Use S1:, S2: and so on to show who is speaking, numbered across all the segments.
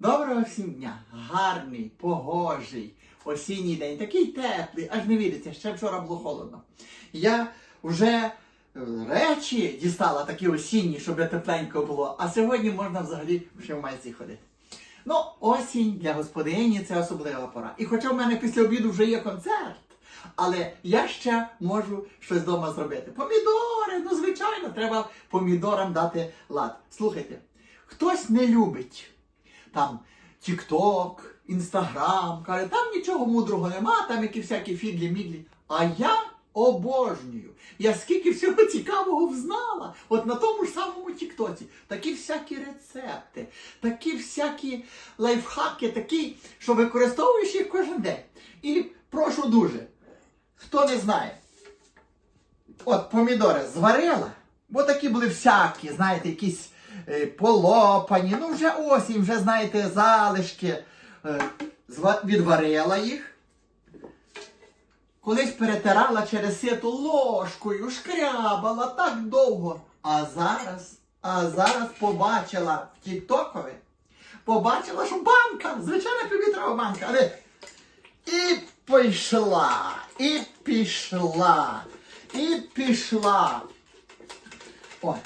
S1: Доброго всім дня! Гарний, погожий, осінній день, такий теплий, аж не віриться, ще вчора було холодно. Я вже е, речі дістала такі осінні, щоб тепленько було, а сьогодні можна взагалі ще в майці ходити. Ну, осінь для господині це особлива пора. І хоча в мене після обіду вже є концерт, але я ще можу щось вдома зробити. Помідори, ну звичайно, треба помідорам дати лад. Слухайте, хтось не любить там Тік-Ток, Інстаграм, каже, там нічого мудрого нема, там які всякі фідлі-мідлі. А я обожнюю. Я скільки всього цікавого взнала. От на тому ж самому Тіктоці. Такі всякі рецепти, такі всякі лайфхаки, такі, що використовуєш їх кожен день. І прошу дуже, хто не знає, от помідори зварила, бо такі були всякі, знаєте, якісь полопані, ну вже осінь, вже знаєте, залишки. Е, відварила їх. Колись перетирала через сито ложкою, шкрябала так довго. А зараз, а зараз побачила в Тіктокові, побачила, що банка, звичайна півлітрова банка, але і пішла, і пішла, і пішла. О,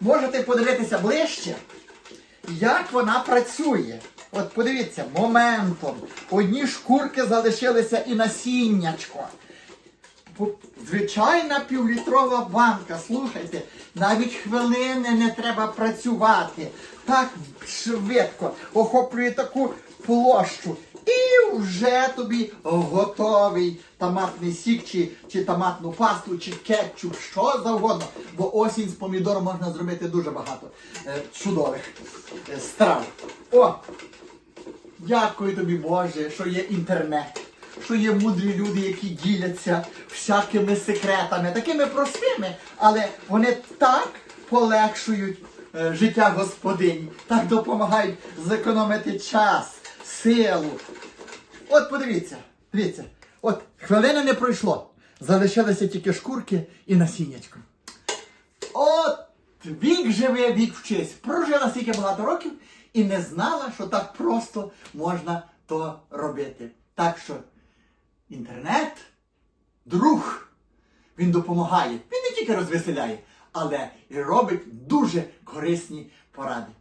S1: можете подивитися ближче, як вона працює. От подивіться, моментом. Одні шкурки залишилися і насіннячко. Звичайна півлітрова банка, слухайте, навіть хвилини не треба працювати. Так швидко охоплює таку площу. І вже тобі готовий томатний сік, чи, чи томатну пасту, чи кетчуп, що завгодно. Бо осінь з помідором можна зробити дуже багато е, чудових е, страв. О! Дякую тобі, Боже, що є інтернет, що є мудрі люди, які діляться всякими секретами, такими простими, але вони так полегшують е, життя господині, так допомагають зекономити час, силу. От подивіться, дивіться, от хвилини не пройшло. Залишилися тільки шкурки і насіннячко. От вік живе, вік вчись. Прожила стільки багато років і не знала, що так просто можна то робити. Так що інтернет друг. Він допомагає. Він не тільки розвеселяє, але і робить дуже корисні поради.